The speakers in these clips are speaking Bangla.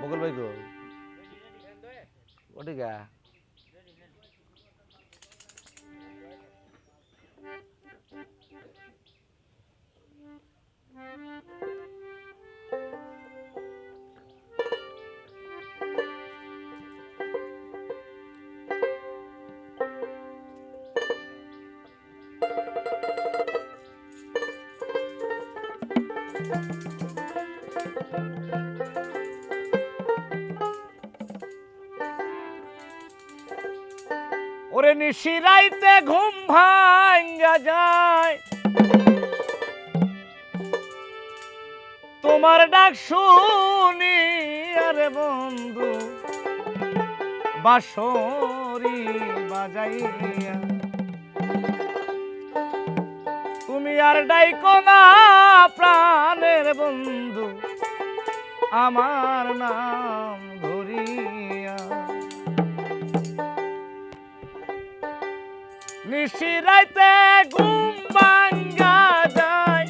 మొగలు బైకు ఒకటిగా thank you নিশিরাইতে ঘুম ভাঙ্গা যায়। তোমার ডাক শুনি, আরে বন্ধু বাসরি বাজাইয়া। তুমি আর ডাইকো না প্রাণের বন্ধু, আমার নাম নিশিরাইতে ঘুম ভাঙ্গা যায়।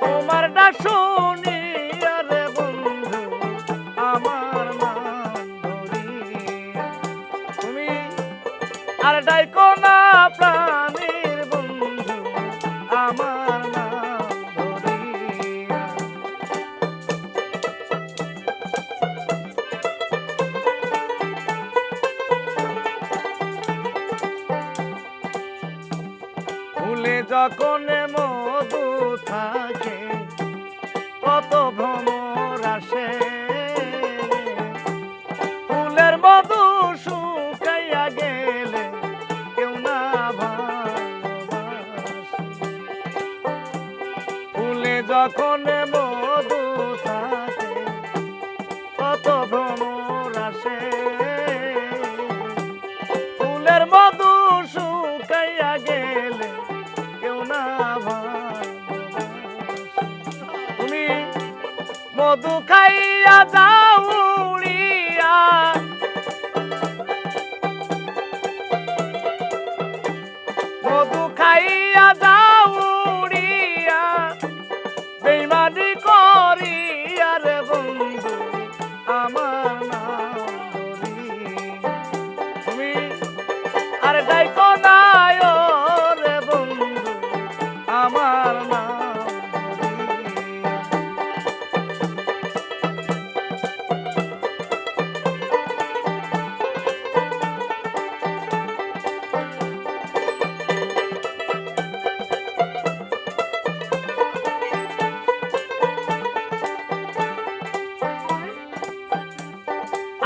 তোমার ডাক শুনি আরে বন্ধু, আমার ধরিয়া। তুমি আর ডাইকো না প্রাণীর যখন মধু থাকে, কত ভ্রমর আসে। ফুলের মধু শুকাইয়া গেলে কেউ না ভালোবাসে। ফুলে যখন মধু মধু খাইয়া যাও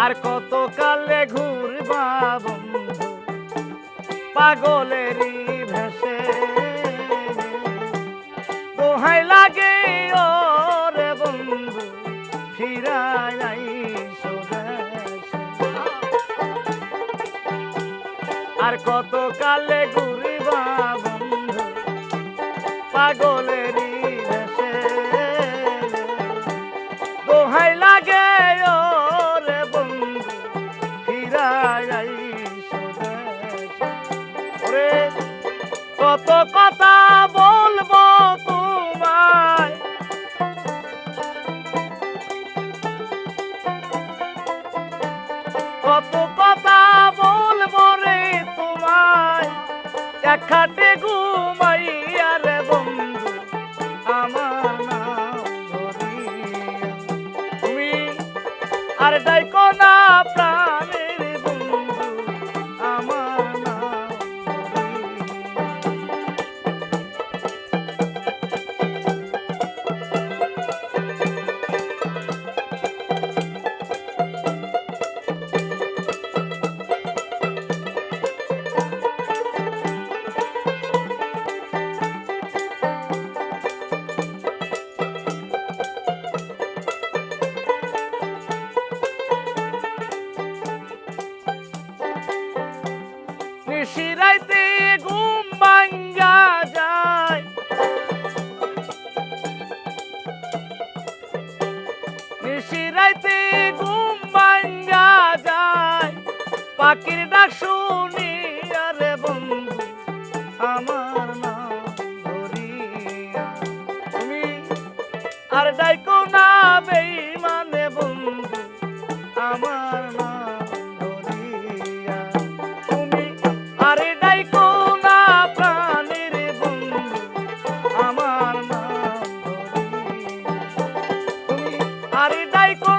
আর কত কালে ঘুরবা বন্ধু? পাগলেরই ভেসে দোহাই লাগে ও রে বন্ধু ফিরাই আর কত কালে ঘুরবা বন্ধু? পাগলেরই কত কথা বলব তোমায়। কত কথা বলব রে তোমায়। এক খাটে ঘুমাইয়া রে বন্ধু, আমার তুমি আর ডাইকো না প্রাণের নিশিরাইতে ঘুম ভাঙ্গা যায়। পাখির ডাক শুনি আরে ডাইকো